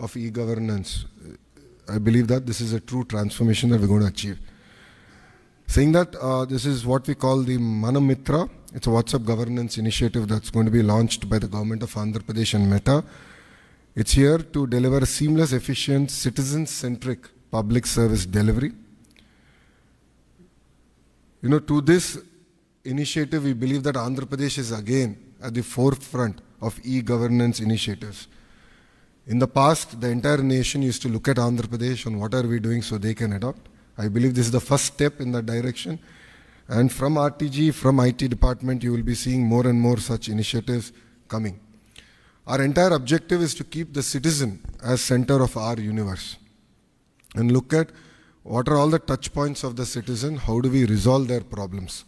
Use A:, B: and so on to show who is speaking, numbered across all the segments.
A: of e-governance. I believe that this is a true transformation that we're going to achieve. Saying that, uh, this is what we call the Manamitra. It's a WhatsApp governance initiative that's going to be launched by the government of Andhra Pradesh and Meta. It's here to deliver seamless, efficient, citizen-centric public service delivery. You know, to this initiative, we believe that Andhra Pradesh is again at the forefront of e-governance initiatives. In the past, the entire nation used to look at Andhra Pradesh and what are we doing so they can adopt. I believe this is the first step in that direction. And from RTG, from IT department, you will be seeing more and more such initiatives coming. Our entire objective is to keep the citizen as center of our universe and look at what are all the touch points of the citizen, how do we resolve their problems?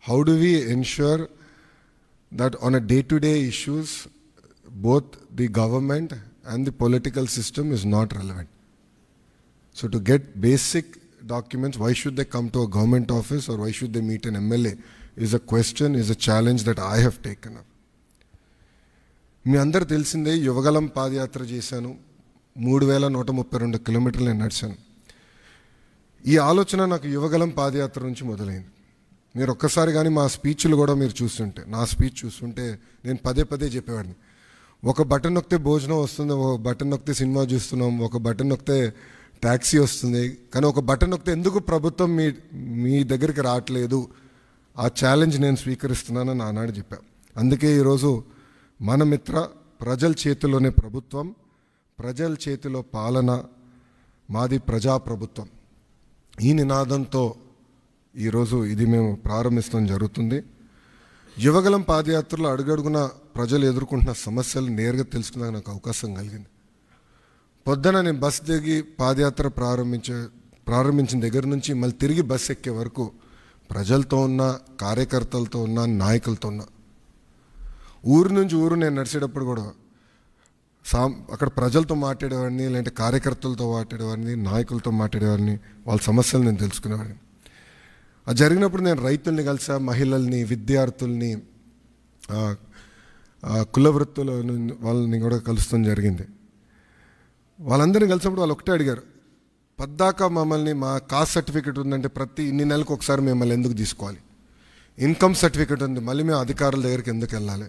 A: How do we ensure that on a day-to-day issues, both the government and the political system is not relevant? So to get basic documents, why should they come to a government office or why should they meet an MLA is a question, is a challenge that I have taken up. మీ అందరు తెలిసిందే యువగలం పాదయాత్ర చేశాను మూడు వేల నూట ముప్పై రెండు కిలోమీటర్లు నేను నడిచాను ఈ ఆలోచన నాకు యువగలం పాదయాత్ర నుంచి మొదలైంది మీరు ఒక్కసారి కానీ మా స్పీచ్లు కూడా మీరు చూస్తుంటే నా స్పీచ్ చూస్తుంటే నేను పదే పదే చెప్పేవాడిని ఒక బటన్ నొక్కితే భోజనం వస్తుంది ఒక బటన్ నొక్కితే సినిమా చూస్తున్నాం ఒక బటన్ నొక్కితే ట్యాక్సీ వస్తుంది. కానీ ఒక బటన్ నొక్కితే ఎందుకు ప్రభుత్వం మీ మీ దగ్గరికి రావట్లేదు? ఆ ఛాలెంజ్ నేను స్వీకరిస్తున్నానని ఆనాడు చెప్పా. అందుకే ఈరోజు మన మిత్ర ప్రజల చేతిలోనే ప్రభుత్వం ప్రజల చేతిలో పాలన మాది ప్రజాప్రభుత్వం. ఈ నినాదంతో ఈరోజు ఇది మేము ప్రారంభించడం జరుగుతుంది. యువగలం పాదయాత్రలో అడుగడుగున ప్రజలు ఎదుర్కొంటున్న సమస్యలు నేరుగా తెలుసుకునే నాకు అవకాశం కలిగింది. పొద్దున నేను బస్ దిగి పాదయాత్ర ప్రారంభించే ప్రారంభించిన దగ్గర నుంచి మళ్ళీ తిరిగి బస్ ఎక్కే వరకు ప్రజలతో ఉన్న కార్యకర్తలతో ఉన్న నాయకులతో ఉన్న. ఊరు నుంచి ఊరు నేను నడిచేటప్పుడు కూడా సాం అక్కడ ప్రజలతో మాట్లాడేవాడిని లేదంటే కార్యకర్తలతో మాట్లాడేవాడిని నాయకులతో మాట్లాడేవాడిని వాళ్ళ సమస్యలు నేను తెలుసుకునేవాడిని. అది జరిగినప్పుడు నేను రైతుల్ని కలిసా మహిళల్ని విద్యార్థుల్ని కుల వృత్తుల వాళ్ళని కూడా కలుస్తాం జరిగింది. వాళ్ళందరినీ కలిసినప్పుడు వాళ్ళు ఒకటే అడిగారు పద్దాక మమ్మల్ని మా కాస్ట్ సర్టిఫికేట్ ఉందంటే ప్రతి ఇన్ని నెలలకు ఒకసారి మిమ్మల్ని ఎందుకు తీసుకోవాలి? ఇన్కమ్ సర్టిఫికేట్ ఉంది మళ్ళీ మేము అధికారుల దగ్గరికి ఎందుకు వెళ్ళాలి?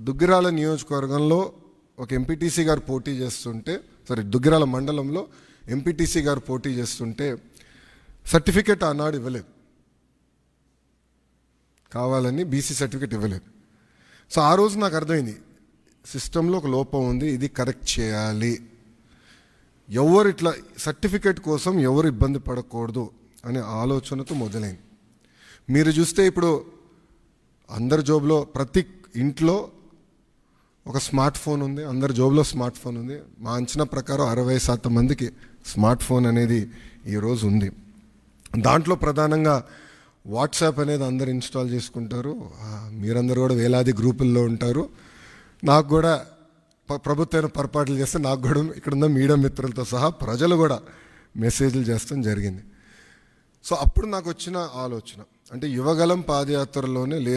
A: దుగ్గిరాల నియోజకవర్గంలో ఒక ఎంపీటీసీ గారు పోటీ చేస్తుంటే సారీ దుగ్గిరాల మండలంలో ఎంపీటీసీ గారు పోటీ చేస్తుంటే సర్టిఫికేట్ ఆనాడు ఇవ్వలేదు. కావాలని బీసీ సర్టిఫికేట్ ఇవ్వలేదు. సో ఆ రోజు నాకు అర్థమైంది సిస్టంలో ఒక లోపం ఉంది ఇది కరెక్ట్ చేయాలి. ఎవరు ఇట్లా సర్టిఫికేట్ కోసం ఎవరు ఇబ్బంది పడకూడదు అనే ఆలోచనతో మొదలైంది. మీరు చూస్తే ఇప్పుడు అందరి జాబ్లో ప్రతి ఇంట్లో ఒక స్మార్ట్ ఫోన్ ఉంది అందరి జోబులో స్మార్ట్ ఫోన్ ఉంది. మా అంచనా ప్రకారం అరవై శాతం మందికి స్మార్ట్ ఫోన్ అనేది ఈరోజు ఉంది. దాంట్లో ప్రధానంగా వాట్సాప్ అనేది అందరు ఇన్స్టాల్ చేసుకుంటారు. మీరందరూ కూడా వేలాది గ్రూపుల్లో ఉంటారు. నాకు కూడా ప్రభుత్వం పొరపాట్లు చేస్తే నాకు కూడా ఇక్కడ ఉన్న మీడియా మిత్రులతో సహా ప్రజలు కూడా మెసేజ్లు చేస్తాం జరిగింది. సో అప్పుడు నాకు వచ్చిన ఆలోచన అంటే యువగలం పాదయాత్రలోనే లే